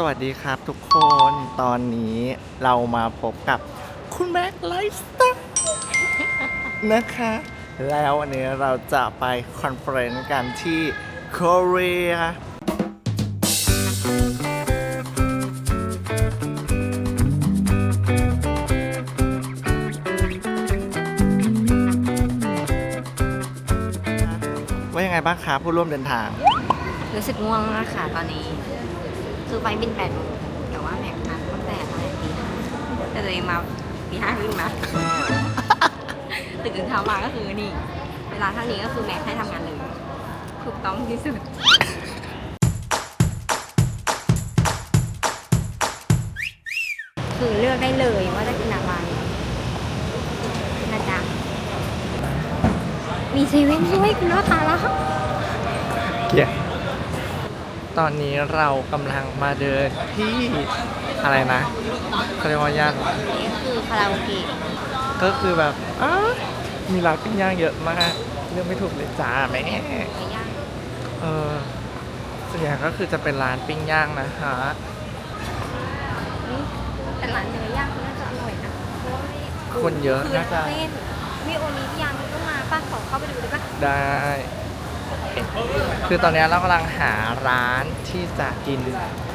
สวัสดีครับทุกคนตอนนี้เรามาพบกับคุณแม็กไลฟ์สไตล์นะคะ แล้ววันนี้เราจะไปคอนเฟรนซ์กันที่เกาหลีว่ายังไงบ้างคะผู้ร่วมเดินทาง รู้สึกง่วงมากค่ะตอนนี้ คือไฟล์บินแปดโมงแต่ว่าแม็กนัดตั้งแต่อะไรตีห้าแต่ตัวเองมาตีห้าครึ่งนะ ตื่นเช้ามาก็คือนี่ เวลาเท่านี้ก็คือแม็กให้ทำงานเลยถูกต้องที่สุดคือเลือกได้เลยว่าจะกินอะไรนะจ๊ะ มีเซเว่นด้วยคุณลูกค้าแล้ว เกียร์ ตอนนี้เรากำลังมาเดินที่อะไรนะเขาเรียกว่าย่านนี่คือคาราโอเกะก็คือแบบอ้าวมีร้านปิ้งย่างเยอะมากเลือกไม่ถูกเลยจ้าแม่ไก่ย่างเออส่วนใหญ่ก็คือจะเป็นร้านปิ้งย่างนะฮะนี่แต่ร้านเนื้อย่างเขาน่าจะอร่อยนะเพราะว่าไม่คนเยอะคือน่าจะเส้นมีโอลิฟยังก็มาป้าขอเข้าไปดูได้ปะได้ คือตอนนี้เรากำลังหาร้านที่จะกิน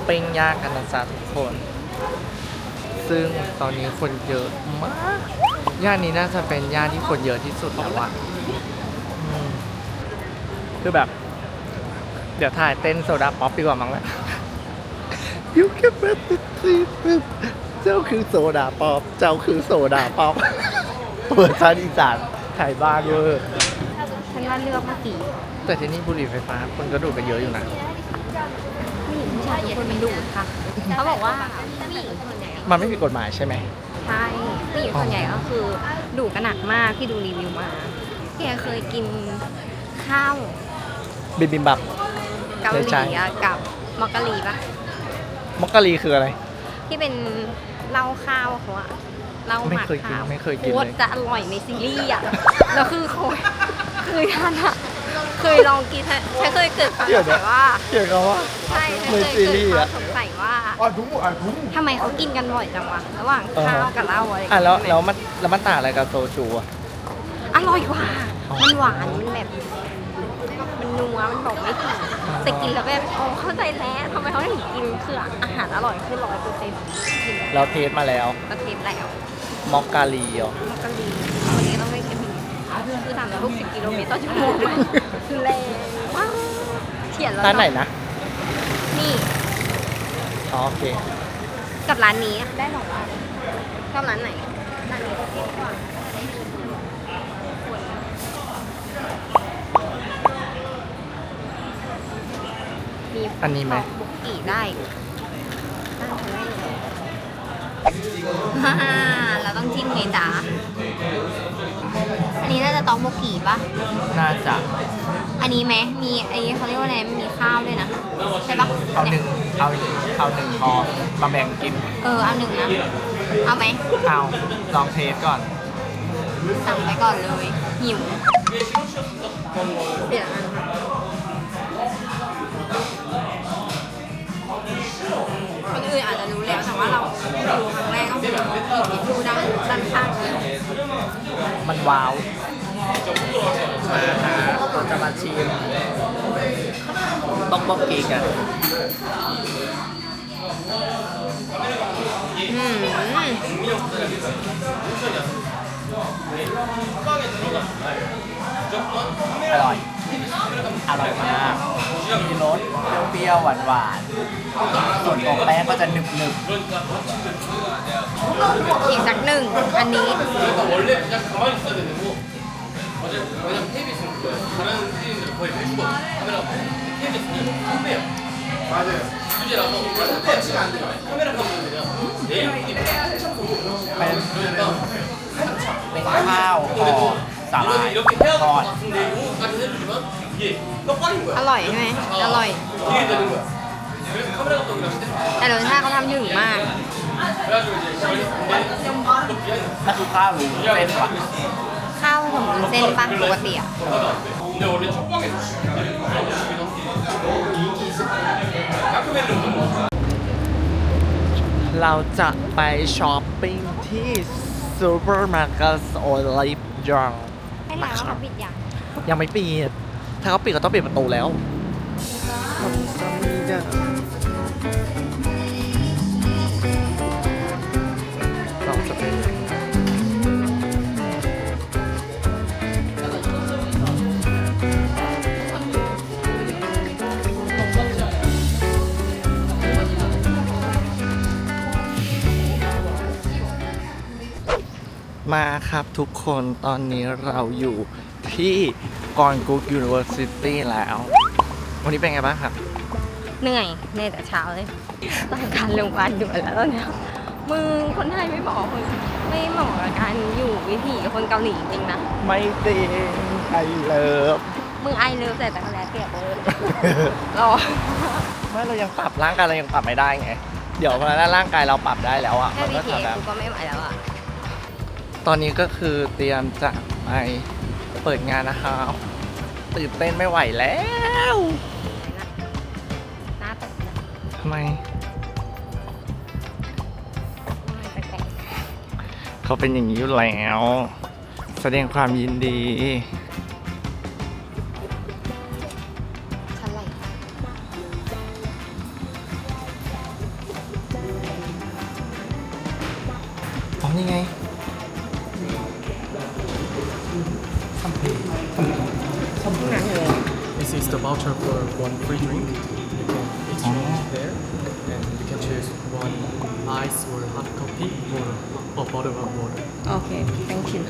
ปิ้งย่างกันนะจ๊ะทุกคน ซึ่งตอนนี้คนเยอะมาก ย่านนี้น่าจะเป็นย่านที่คนเยอะที่สุดแล้วอะอืมคือแบบ เดี๋ยวถ่ายเต้นโซดาป๊อปดีกว่ามั้งแหละ You can bet the secret เจ้าคือโซดาป๊อป เจ้าคือโซดาป๊อปเปิดชาติอีสานถ่ายบ้านเวอร์ฉันว่าเลือกเมื่อกี้ แต่ที่นี่บุหรี่ไฟฟ้าคนก็ดูดกันเยอะอยู่นะ ผู้หญิงผู้ชายทุกคนมันดูดค่ะเขาบอกว่าผู้หญิงส่วนใหญ่มันไม่ผิดกฎหมายใช่ไหม ใช่ผู้หญิงส่วนใหญ่ก็คือดูดกันหนักมากที่ดูรีวิวมาแกเคยกินข้าวบิมบิมบับ เกาหในใจลีอะกับมอกกะลีปะมอกกะลีคืออะไร ที่เป็นเหล้าข้าวเขาอะเหล้าหไม่มักเคยกินข้าวไม่เคยกินโคเลตรยจะอร่อยในซีรีส์อะแล้วคือเขาคือท่านอะ เคยลองกินฉันเคยเกิดความสงสัยว่า เกี่ยวกับว่า ใช่เคยเกิดความสงสัยว่าอะดูอะดูทำไมเขากินกันบ่อยจังวะระหว่างข้าวกับเหล้าอะไรอะแล้วแล้วมันแล้วมันต่างอะไรกับโซจูอะอร่อยกว่า มันหวานมันแบบมันนัวมันบอกไม่ถูกแต่กินแล้วแบบโอ้เข้าใจแล้วทำไมเขาถึงกินคืออาหารอร่อยขึ้นร้อยเปอร์เซ็นต์เราเทสมาแล้วเราเทสแล้วมอกกาลีอะมอกกาลี ค่นี้คือทำทุกสิบกิโลเมตรต่อชั่วโมงเลยคือแรงมากเถียนแล้วร้านไหนนะ นี่ อ๋อโอเค กับร้านนี้ได้หรอวะชอบร้านไหนร้านนี้ก็เท่กว่ามีอันนี้ไหมบุกกี่ได้น่าจะได้เลยฮ่าเราต้องจิ้มไงจ๊ะอันนี้น่าจะ ตอกบุกกี่ปะน่าจะอันนี้ไหมมีไอ้เขาเรียกว่าอะไรมีข้าวด้วยนะใช่ปะเอาหนึ่งเอาเอาหนึ่งพอมาแบ่งกิน เออเอาหนึ่งนะเอาไหมเอาลองเทสก่อน สั่งไปก่อนเลยหิวเปลี่ยนอันค่ะคนอื่นอาจจะรู้แล้วแต่ว่าเราดูครั้งแรกก็คือหยิบทิชชู่ด้านด้านข้างเลยมันว้าว มาหาเราจะมาชิมต้องบอกกีกันอืมอร่อย อร่อยมาก มีรสเปรี้ยวๆหวานๆ ส่วนของแป้งก็จะหนึบอีกสักหนึ่ง อันนี้ 원래 그냥 가만히 있어야 되는 거 어제 왜냐면 KBS는 그거예요 다른 TV들은 거의 매주 카메라가 KBS는 선배예요 맞아요 주제라서 터치가 안 돼요 카메라 감독이냐 내일 PD ๆ เป็นเป็นข้าวห่อสาหร่าย 이렇게 해야 될 ท 것 อด 같은데 이거까지 해주지만 이게 떡밥인 อ 거야 ร่อยใช่ไหมอร่อย 이게 되는 거야 그래서 카메라 감독이랑 시대 แต่รสชาติเขาทำถึงมาก 그래가지고 이제 저희 근데 또 비하인드 นั่นคือข้าวหรือเส้นวะ ข้ าวผงวุ้นเส้นปะปกติอะ 근데 원래 첫방에 야크맨은 เราจะไปช้อปปิ้งที่ซูเปอร์มาร์เก็ตโอลิฟยอง ให้ถามว่าเขาปิดยัง ยังไม่ปิด ถ้าเขาปิดก็ต้องปิดประตูแล้ว เรา มาครับทุกคนตอนนี้เราอยู่ที่กอนกุ๊กยูนิเวอร์ซิตี้แล้ว วันนี้เป็นไงบ้างครับ เหนื่อยเหนื่อยแต่เช้าเลยต้องการโรงพยาบาลด่วนแล้วตอนเนี้ยมึงคนไทยไม่บอกมึงไม่เหมาะกับการอยู่วิถีคนเกาหลีจริงๆนะ ไม่จริงไอเลิฟมึงไอเลิฟแต่ตะกแลเปียกเลยรอไม่เรายังปรับร่างกายเรายังปรับไม่ได้ไง เดี๋ยวพอนั้นร่างกายเราปรับได้แล้วอะแค่ มันก็ BTS ทำแบบ กูก็ไม่ไหวแล้วอะ ตอนนี้ก็คือเตรียมจะไปเปิดงานนะครับตื่นเต้นไม่ไหวแล้วหน้าตกใจทำไมแปลกเขาเป็นอย่างนี้อยู่แล้ว แสดงความยินดี This is the voucher for one free drink. You can exchange there, and you can choose one ice or hot coffee or a bottle of water. โอเค thank you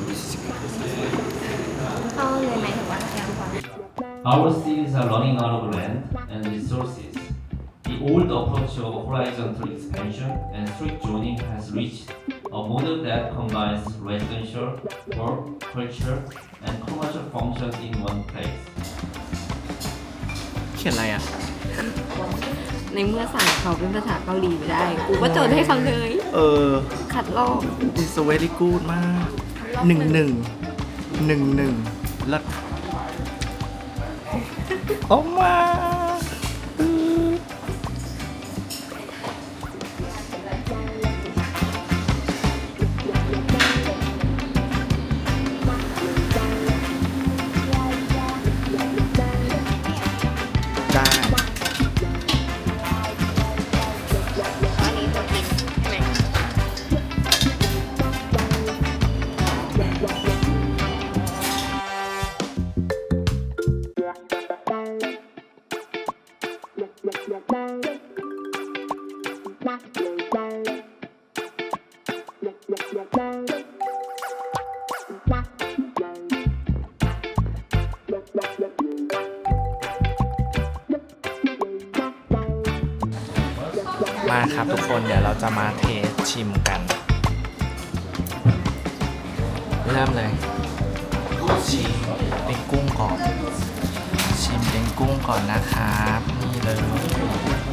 เข้าเลยไหมหรือว่ายังก่อน Our cities are running out of land and resources. The old approach of horizontal expansion and strict zoning has reached a model that combines residential, work, culture, and commercial functions in one place. เขียนอะไรอะ ในเมื่อสั่งเขาเป็นภาษาเกาหลีไม่ได้ กูก็จดให้เขาเลย เออ ขัดลอก it's very good มากหนึ่งหนึ่งหนึ่งหนึ่งแล้วออกมา มาครับทุกคนเดี๋ยวเราจะมาเทสชิมกัน เริ่มเลยชิมเป็นกุ้งก่อน ชิมเป็นกุ้งก่อนนะครับ นี่เลย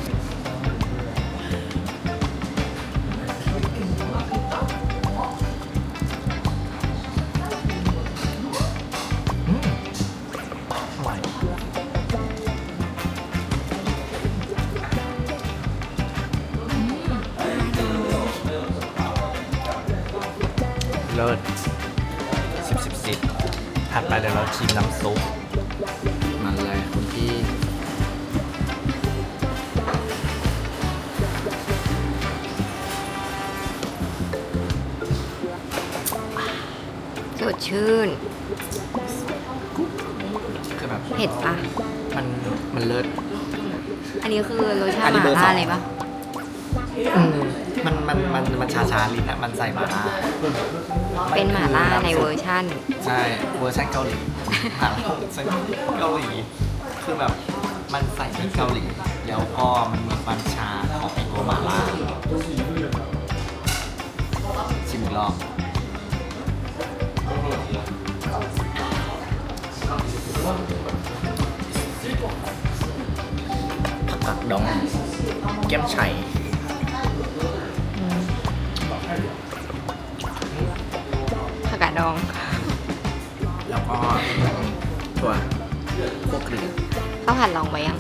เดี๋ยวเราชิมน้ำซุปมันเลยคุณพี่สดชื่น คือแบบเผ็ดปะมันมันเลิศอันนี้คือรสชาอันตินี้หเบอร์ม่าสอล่างเลยปะอืม มันมันมันมันชาชาลิ้นอะมันใส่มาล่าเป็นหม่าล่าในเวอร์ชั่น ใช่เวอร์ชันเกาหลีหาเวอร์ชันเกาหลีคือแบบมันใส่พริกเกาหลี แล้วก็มันมีความชาของไอตัวหมาล่าชิมอีกรอบผักกาดดองแก้มไฉ่ ดดอง แล้วก็ตัวพวกเกลือข้าวผัดลองไปยัง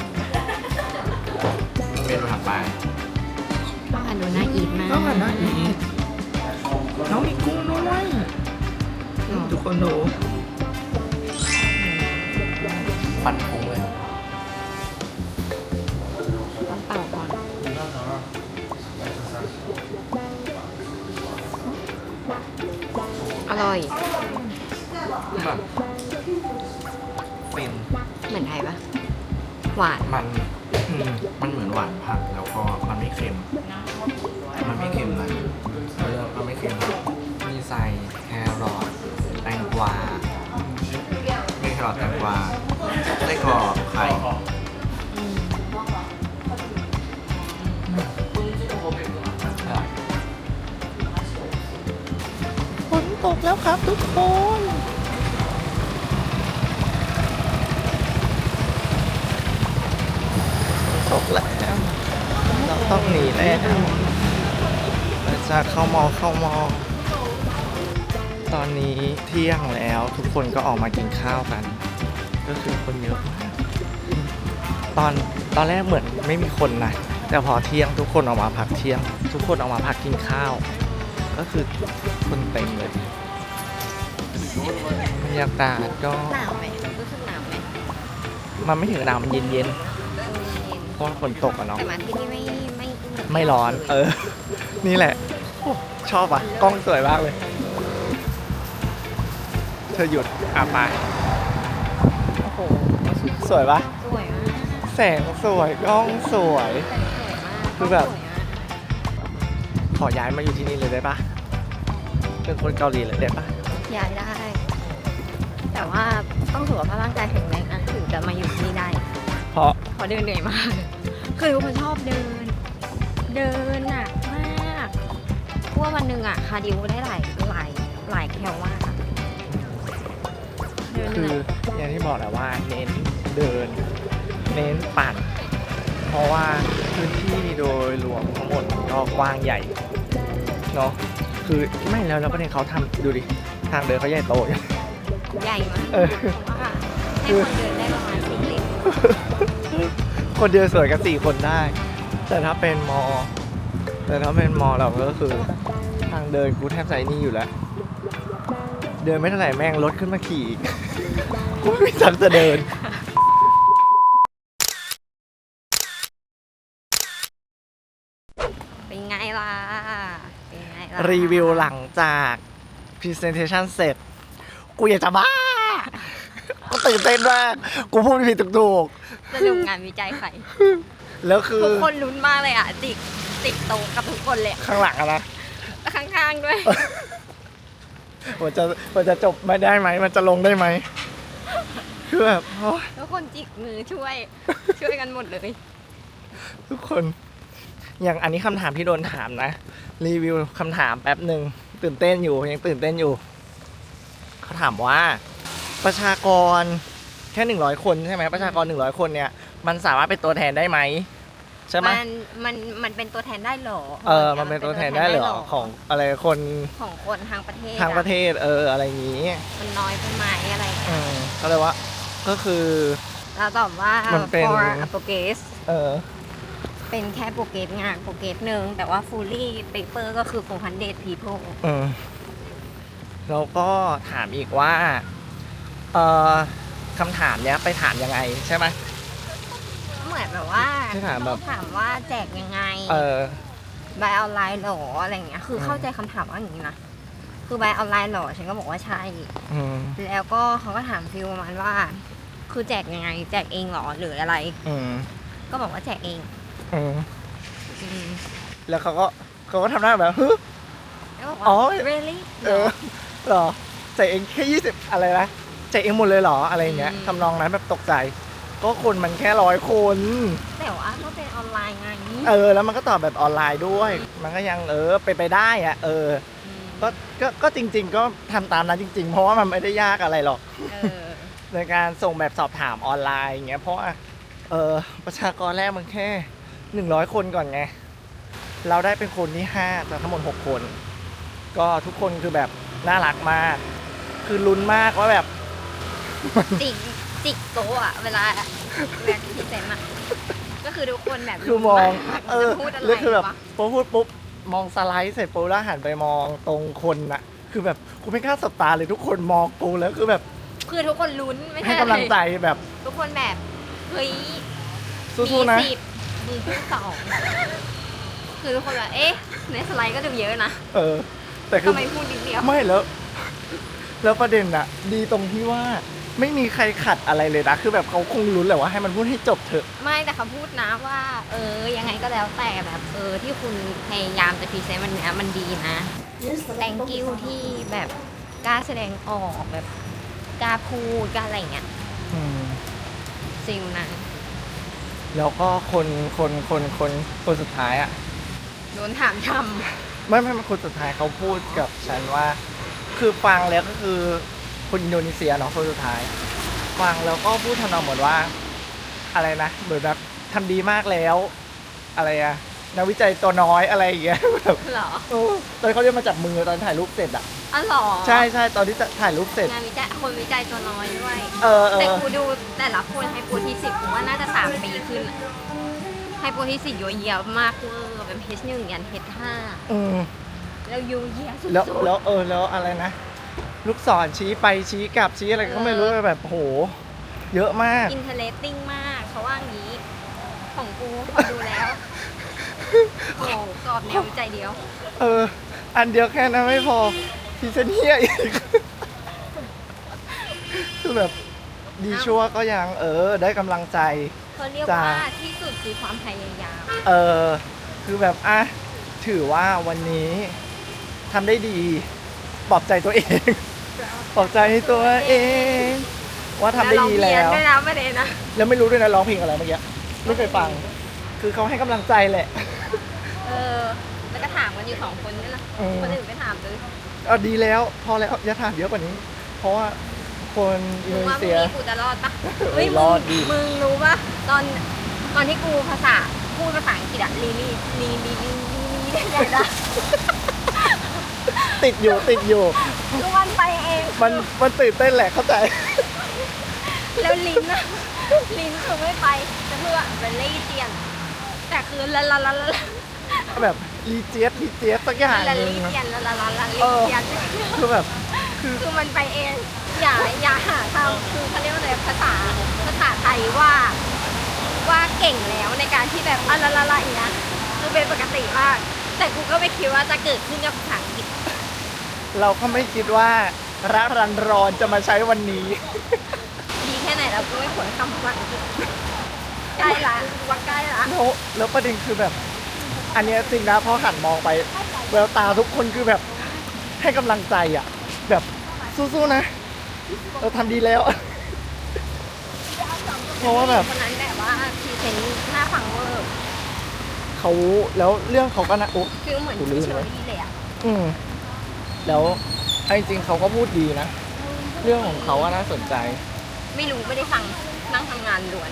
เมนูถัดไปข้าวผัดอันนู้นน่าอีทมากก็มันน่าอีทน้องมีกุ้งด้วยทุกคนดูฟันค อร่อย แบบฟินเหมือนไทยปะหวาน มันอืมมันเหมือนหวานผักแล้วก็มันไม่เค็ม มันไม่เค็มเลยเออมันไม่เค็มเลยมีใส่แครอทแตงกวาไม่แครอทแตงกวาไส้กรอกไข่ ตกแล้วครับทุกคนตกแล้วเราต้องหนีแล้วเราจะเข้ามอเข้ามอ ตอนนี้เที่ยงแล้วทุกคนก็ออกมากินข้าวกัน ก็คือคนเยอะมากตอนตอนแรกเหมือนไม่มีคนนะแต่พอเที่ยงทุกคนออกมาพักเที่ยง ทุกคนออกมาพักกินข้าว ก็คือคนเต็มเลยบรรยากาศก็หนาวไหมรู้สึกหนาวไหมมันไม่ถึงหนาวมันเย็นเย็นๆเพราะว่าฝนตกอะๆเนาะแต่มาที่นี่ไม่ไม่ไม่ร้อน เออ นี่แหละโอ้ชอบอะ กล้องสวยมากเลย เธอหยุดอะไปโอ้โหสวยปะสวยมากแสงสวยกล้องสวย แต่สวยมากคือแบบสวยมากขอย้ายมาอยู่ที่นี่เลยได้ปะ เป็นคนเกาหลีเลยได้ปะย้ายได้ แต่ว่าต้องสุขภาพร่างกายแข็งแรงนะถึงจะมาอยู่ที่นี่ได้เพราะเพราะเดินเหนื่อยมาก คือเป็นคนชอบเดิน เดินหนักมากเพราะว่าวันหนึ่งอะคาร์ดิโอได้หลายหลายหลายแคลมากอะเดินเหคือนื่อยอย่างที่บอกแหละว่าเน้นเดิน เน้นปั่น เพราะว่าพื้นที่โดยรวมทั้งหมดก็กว้างใหญ่เนาะคือ ไม่แล้วแล้วประเด็นเขาทำดูดิ ทางเดินเขาใหญ่โตอยู่ ใหญ่มากเออเพราะว่าให้คนเดินได้ประมาณสี่เลนคนเดียวสวยกันสี่คนได้ แต่ถ้าเป็นมอ แต่ถ้าเป็นมอเราก็คือ ทางเดินกูแทบใจนี่อยู่แล้ว เดินไม่เท่าไหร่แม่งรถขึ้นมาขี่อีก กูไม่มีทางจะเดินเป็นไงล่ะ เป็นไงล่ะ รีวิวหลังจาก Presentation เสร็จ กูอยากจะบ้า กูตื่นเต้นมาก กูพูดผิดถูกสรุปงานวิจัยใครๆแล้วคือทุกคนลุ้นมากเลยอะ ติดติดโตะกับทุกคนเลยอะข้างหลังอะนะ ข้างๆด้วย มันจะมันจะจบไม่ได้ไหม มันจะลงได้ไหมคือแบบโอ๊ยทุกคนจิกมือช่วย ช่วยกันหมดเลย ทุกคน อย่างอันนี้คำถามที่โดนถามนะ รีวิวคำถามแป๊บหนึ่งตื่นเต้นอยู่ยังตื่นเต้นอยู่ เขาถามว่า ประชากรแค่หนึ่งร้อยคนใช่ไหมประชากรหนึ่งร้อยคนเนี่ย มันสามารถเป็นตัวแทนได้ไหมใช่ไหมมันมันมันเป็นตัวแทนได้เหรอ เออ มันเป็นตัวแทนได้เหรอของอะไรคนของคนทางประเทศทางประเทอศเอออะไรอย่างนี้ มันน้อยไปไหมอะไรอย่างเงี้ยอืมก็เลยว่าก็คือเราตอบว่า มันเป็น for a progress เออ เป็นแค่โปรเกรสงานโปรเกรสหนึ่งแต่ว่า fully paper ก็คือ400 people เออแล้วก็ถามอีกว่า เอ่อคำถามเนี้ยไปถามยังไงใช่ไหม เหมือนแบบว่าที่ถามแบบ ถามว่าแจกยังไง เออ บายออนไลน์หรออะไรอย่างเงี้ย คืออืมเข้าใจคำถามว่าอย่างนี้นะ คือบายออนไลน์หรอ ฉันก็บอกว่าใช่ อืมแล้วก็เขาก็ถามฟิลประมาณว่า คือแจกยังไง แจกเองเหรอหรืออะไร อืมก็บอกว่าแจกเอง อืมอืมแล้วเขาก็เขาก็ทำหน้าแบบฮึ แล้วบอกว่า อ๋อ really เออเหรอใจเองแค่ยี่สิบอะไรนะใจเองหมดเลยเหรออะไรอย่างเงี้ยอืม ทำนองนั้นแบบตกใจ ก็คนมันแค่ร้อยคน แต่ว่าก็เป็นออนไลน์ไงเออ แล้วมันก็ตอบแบบออนไลน์ด้วย มันก็ยังเออไปนไปได้อะเออ มก็ก็ก็จริง ๆ ก็ทำตามนั้นจริง ๆ เพราะว่ามันไม่ได้ยากอะไรหรอก เออในการส่งแบบสอบถามออนไลน์อย่างเงี้ยเพราะว่าเออประชากรแรกมันแค่ หนึ่งร้อยคนก่อนไง เราได้เป็นคนที่ห้าแต่ทั้งหมดหกคน ก็ทุกคนคือแบบน่ารักมาก คือลุ้นมากว่าแบบจิกจิกโต๊ะอะเวลาเวลาพรีเซนต์อะก็คือทุกคนแบบคือมองเออจะพูดอะไรแล้วคือแบบวะพอพูดปุ๊บมองสไลด์เสร็จปุ๊บแล้วหันไปมองตรงคนน่ะคือแบบกูไม่กล้าสบตาเลยทุกคนมองกูแล้วคือแบบคือทุกคนลุ้นไม่ให้ใช่กำลังใจแบบ ทุกคนแบบเฮ้ยสู้ๆนะมีสิบมึ งพูดสองคือทุกคนแบบเอ๊ะในสไลด์ก็ดูเยอะนะเออ แต่คืทำอไมพูดนิดเดียวไม่แล้ว แล้วประเด็นอะดีตรงที่ว่าไม่มีใครขัดอะไรเลยนะคือแบบเขาคงรู้แหละว่าให้มันพูดให้จบเถอะ ไม่แต่เขาพูดนะว่า เออ ยังไงก็แล้วแต่แบบเออที่คุณพยายามจะพรีเซนต์มันเนี้ยมันดีนะ thank you ที่แบบกล้าแสดงออกแบบกล้าพูดกล้าอะไรเงี้ยอืมซิลนะ แล้วก็คนคนคนคนคนสุดท้ายอะโดนถามทไม่ไม่ไม่คนสุดท้ายเขาพูดกับฉันว่า คือฟังแล้วก็คือคนอินโดนีเซียเนาะคนสุดท้าย ฟังแล้วก็พูดทำนองเหมือนว่า อะไรนะเหมือนแบบทำดีมากแล้ว อะไรอะ นักวิจัยตัวน้อยอะไรอย่างเงี้ยแบบำเหรอเออตอนเขาเรียกมาจับมือตอนถ่ายรูปเสร็จอะอ๋อเหรอใช่ใช่ตอนที่จะถ่ายรูปเสร็จงานวิจัยคนวิจัยตัวน้อยด้วยเออเอแต่อกูดูแต่ละคนให้ปูที่สิบกูว่าน่าจะสามปีขึ้นอะให้ปูที่สิบโยเยียมากเวอร์เป็น H หนึ่งยัน H ห้าอืมแล้วโยเยียสุดแล้วๆ แล้วเออแล้วอะไรนะ ลูกศรชี้ไปชี้กลับชี้อะไรก็ไม่รู้แบบโห เยอะมาก อินเทอร์เ t ติ้งมากเขาว่างี้ ของกูดูแล้วโอ้โหกรอบแนววิจัยเดียว เออ อันเดียวแค่นั้นไม่พอพรีเซนเฮียอีก คือแบบดีชั่วก็ยัง เออ ได้กำลังใจ เขาเรียกจ้าว่าที่สุดคือความพยายาม เออ คือแบบอะถือว่าวันนี้ทำได้ดีปลอบใจตัวเองปลอบใจตัวเอง ว่าทำได้ดีแล้แล้ววร้องเพี้ยนด้วยนะไม่ได้นะ แล้วไม่รู้ด้วยนะร้องเพลงอะไรเมื่อกี้ ไม่เคยฟัง คือเขาให้กำลังใจแหละ เออ แล้วก็ถามกันอยู่สองคนนี่แหละอืมคนอื่นไม่ถามเลยเอาดีแล้ว พอแล้วอย่าถามเยอะกว่านี้ เพราะว่าคนอินมึโดงนีว่าพรุ่เซีงย นี้กูจะรอดปะเออเฮ้ยรมึองดดิ มึงรู้ปะตอนตอนที่กูภาษาพูดภาษาอังกฤษอะลีลี่ลีลีลีลีลีได้ไงล่ะติดอยู่ติดอยู่คือมันไปเอง มันมันตื่นเต้นแหละเข้าใจ แล้วลิ้นอะลิ้นคือไม่ไป จะเพื่อเป็นเลเจียน แต่คือละละละละละแบบรีเจี๊ยบรีเจี๊ยบสักอย่างละหลีนึงเจียนละละละละลีเออเจียนคือแบบคือมันไปเองอย่าอย่าหาทำคือเขาเรียกว่าอะไรภาษาภาษาไทยว่าว่าเก่งแล้วในการที่แบบอะละละละอย่างเงี้ยคือเป็นปกติมาก แต่กูก็ไม่คิดว่าจะเกิดขึ้นกับภาษาอังกฤษเราก็ไม่คิดว่าระรันรอนจะมาใช้วันนี้ ดีแค่ไหนแล้วกูไม่ผลคำภาษาอังกฤษ ใกล้ละว่าใกล้ละแล้วแล้วประเด็นคือแบบ อันเนี้ยจริงนะพอหันมองไปแววตาทุกคนคือแบบให้กำลังใจอะ แบบสู้ๆนะ เราทำดีแล้ว เพราะว่าแบบ คนนั้นแบบว่าพรีเซนต์หน้าฟังเวอร์เขาแล้วเรื่องเขาก็นะโอ้คือเหมือนกูลืมเชอเลยรี่เลยอะอืมแล้วเอาจริงๆเขาก็พูดดีนะ เรื่องของเขาอะน่าสนใจ ไม่รู้ไม่ได้ฟังนั่งทำงานล้วน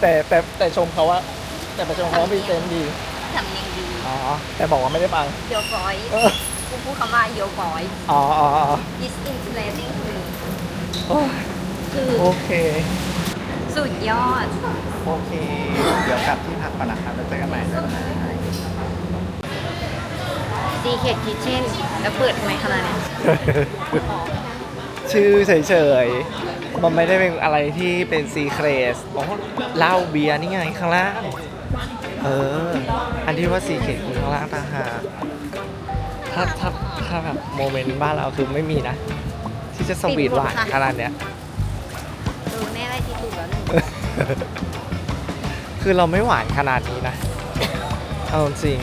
แต่แต่แต่ชมเขาว่า แต่ไปชมเขาว่าพรีเซนต์ดี สำเนียงดีอ๋อ แต่บอกว่าไม่ได้ฟัง โยบอยเออ กูพูดคำว่าโยบอย อ๋ออ๋ออ๋อ is inflating to me โอ้ยคือโอเค สุดยอด โอเค เดี๋ยวกลับที่พักก่อนนะครับแล้วเจอกันใหม่ Secret Kitchen แล้วเปิดทำไมขนาดเนี้ยชื่อเฉยๆ มันไม่ได้เป็นอะไรที่เป็นซีเครสอ๋อเหล้าเบียร์นี่ไงข้างล่าง เออ อันที่ว่าซีเครสคือข้างล่างต่างหากถ้าถ้าถ้าแบบโมเมนต์บ้านเราคือไม่มีนะ ที่จะสวีทหวานขนาดเนี้ยรู้แน่ไรที่ถูกแล้วหนึ่งคือเราไม่หวานขนาดนี้นะ เอาจริง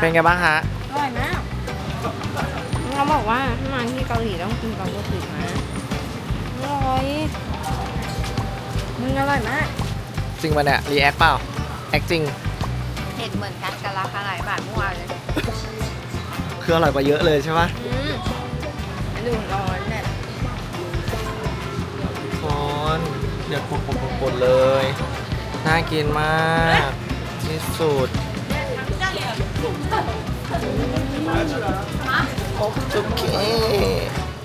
เป็นไงบ้างฮะ อร่อยมากเขาบอกว่าถ้ามาที่เกาหลีต้องกินเกาหลีนะ อร่อยมึงอร่อยมาก จริงปะเนี่ยรีแอคเปล่าแอคจริงเห็ดเหมือนกันกับราคาหลายบาทเมื่อวานเลยคืออร่อยกว่าเยอะเลยใช่ปะอืมดูร้อนเนี่ยคอนเดี๋ยวปดๆๆๆเลย น่ากินมากที่สุดโอเค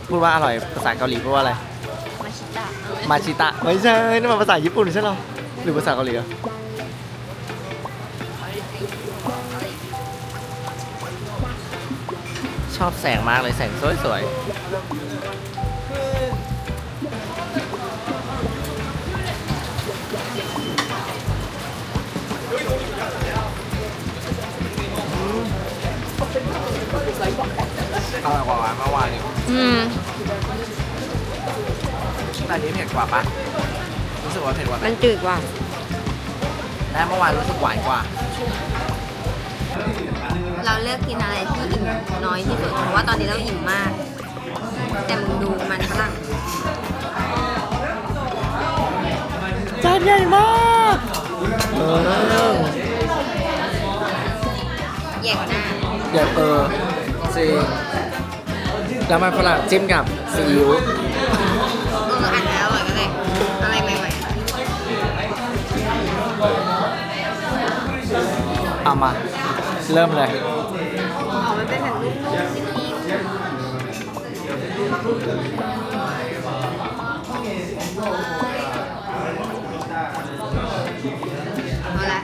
พูดว่าอร่อยภาษาเกาหลีพูดว่าอะไร มาชิตะมาชิตะไม่ใช่นี่มันภาษาญี่ปุ่นใช่เหรอหรือภาษาเกาหลีอะชอบแสงมากเลยแสงสวยๆอร่อยกว่าเมื่อวานอีกอืม แต่อันนี้เผ็ดกว่าปะรู้สึกว่าเผ็ดกว่าไหมมันจืดกว่าและเมื่อวานรู้สึกหวานกว่า เราเลือกกินอะไรที่อิ่มน้อยที่สุดเพราะว่าตอนนี้เราอิ่มมาก แต่มึงดูมันฝรั่งจานใหญ่มากเออแย่กว่าหน้าใหญ่เออจริงแล้วมันฝรั่งจิ้มกับซีอิ๊ว มา เริ่มเลยๆอ๋อมันเป็นแบบนุ่มๆนิ่มๆเอาละ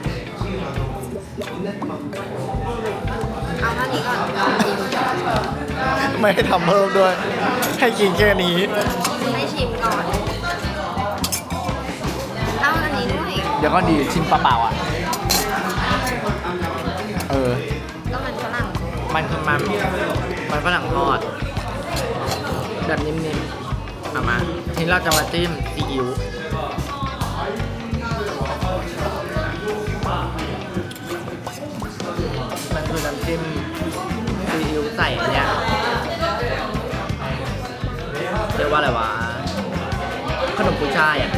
เอาเท่านี้ก่อนลองชิมไม่ให้ทำเพิ่มด้วย ให้กินแค่นี้ ให้ชิมก่อน เอาอันนี้ด้วย เดี๋ยวก็ดีชิมเปล่าๆอะ เออก็มันฝรั่งมันคือมันมันฝรั่งทอด แบบนิ่มๆเอามาทีนี้เราจะมาจิ้มซีอิ๊วมันคือน้ำจิ้มซีอิ๊วใส่อันเนี่ยเรียกว่าอะไรวะขนมกุ้ยช่ายอะ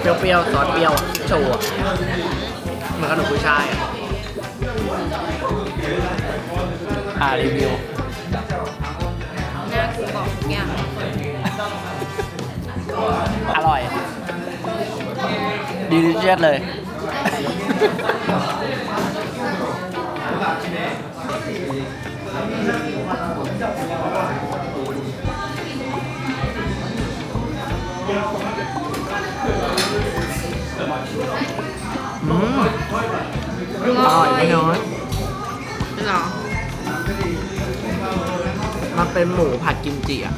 เปรี้ยวๆซอสเปรี้ยวอะโชว์อะเหมือนขนมกุ้ยช่ายอะ อ่ารีวิวหน้ากูบอกทุกอย่างอร่อย ดีลิเชียสเลยอืมอร่อยไม่น้อย มันเป็นหมูผัดกิมจิอะ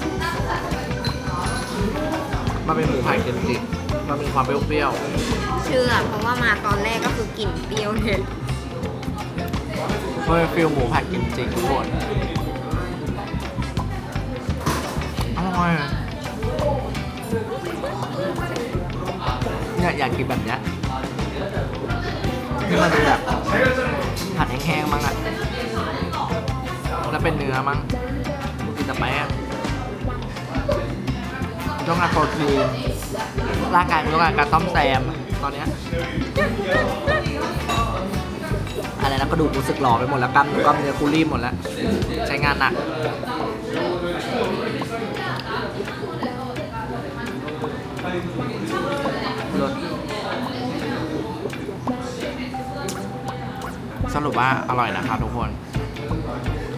มันเป็นหมูผัดกิมจิ มันมีความเปรี้ยวเชื่อ เพราะว่ามาตอนแรกก็คือกลิ่นเปรี้ยวเลยๆมันเป็นฟิลหมูผัดกิมจิทุกคนอร่อยอะเนี่ยอยากกินแบบเนี้ยที่มันดูแบบผัดแห้งๆมั้งอะ แล้วเป็นเนื้อมั้ง กินแต่แป้งต้องการโปรตีนร่างกายมันต้องการการต้อมแซมตอนเนี้ยอะไรนะกระดูกรู้สึกหล่อไปหมดแล้วกล้ามกล้ามเนื้อคูรีบหมดแล้ว ใช้งานหนักรสสรุปว่าอร่อยนะครับทุกคน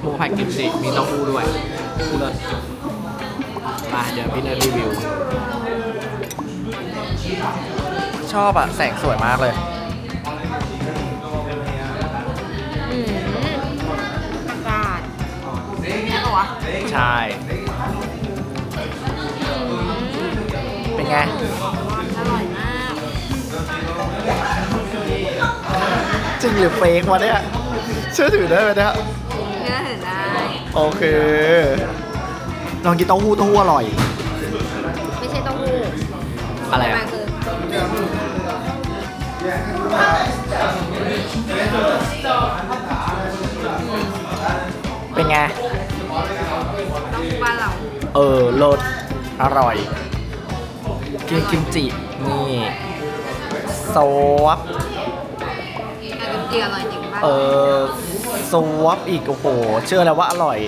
หมูผัดกิมจิมีเต้าหู้ด้วย เลิศมาเดี๋ยวพี่เนทรีวิว ชอบอะแสงสวยมากเลย อืมอากาศแล้วเหรอวะใช่ เป็นไง อร่อยมากจริงหรือเฟกวะเนี่ยเชื่อถือได้ไหมเนี่ย เนื้อถือได้ โอเคลองกินเต้าหู้เต้าหู้อร่อย ไม่ใช่เต้าหู้อะไรอะ มันคือเป็นไง เต้าหู้บ้านเราเออรสอร่อยกินกิมจิ นี่ซวบแต่กิมจิอร่อยจริงป่ะเออ ซวบอีก โอ้โห เชื่อแล้วว่าอร่อย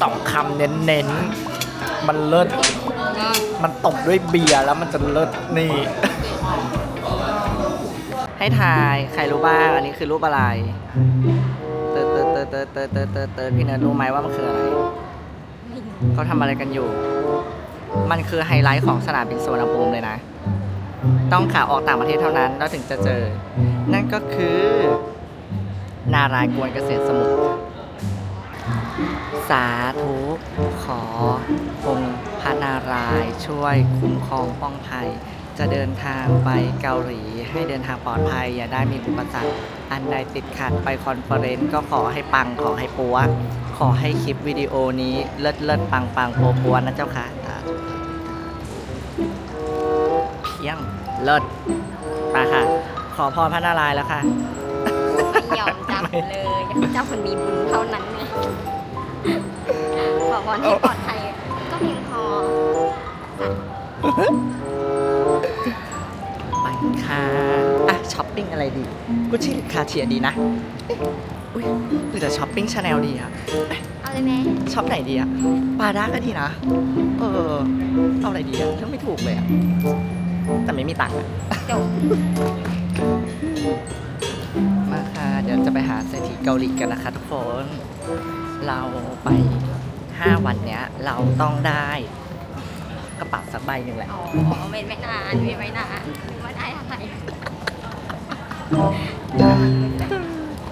สองคำเน้นๆ มันเลิศเลิศ มันตบด้วยเบียร์แล้วมันจะเลิศนี่ ให้ทาย ใครรู้บ้าง อันนี้คือรูปอะไร เติร์ดเติร์ดเติร์ดเติร์ดเติร์ดเติร์ดเติร์ดเติร์ดพี่เนิร์ดรู้ไหมว่ามันคืออะไรเขาทำอะไรกันอยู่ มันคือไฮไลท์ของสนามบินสุวรรณภูมิเลยนะ ต้องขาออกต่างประเทศเท่านั้นเราถึงจะเจอ นั่นก็คือ นารายกวนเกษตรสมุทรสาธุขอองค์พระนารายณ์ช่วยคุ้มครองป้องภัย จะเดินทางไปเกาหลี ให้เดินทางปลอดภัย อย่าได้มีอุปสรรคอันใดติดขัดไปคอนเฟอเรนซ์ก็ขอให้ปังขอให้ปัว ขอให้คลิปวิดีโอนี้เลิศเลิศปังปังปัวปัวนะเจ้าค่ะสาธุเพียงเลิศไปค่ะ ขอพรพระนารายณ์แล้วค่ะ ยอม จับเลยอยากให้เจ้าคนมีบุญเท่านั้นไงบอกวันให้ปลอดภัยก็เพียงพอไปค่ะอะช้อปปิ้งอะไรดีกุชชี่หรือคาเทียดีนะเอ๊ะอุ้ยหรือจะช้อปปิ้งชาแนลดีอะเอาเลยไหมช็อปไหนดีอะปาด้าก็ดีนะเออเอาอะไรดีอะเลือกไม่ถูกเลยอะแต่ไม่มีตังค์อะจบมาค่ะเดี๋ยว จะไปหาเศรษฐีเกาหลีกันนะคะทุกคน เราไป 5 วันเนี้ย เราต้องได้กระเป๋าสักใบหนึ่งแหละ อ๋อไม่ไม่นานไม่ไม่นานไม่ได้อะไร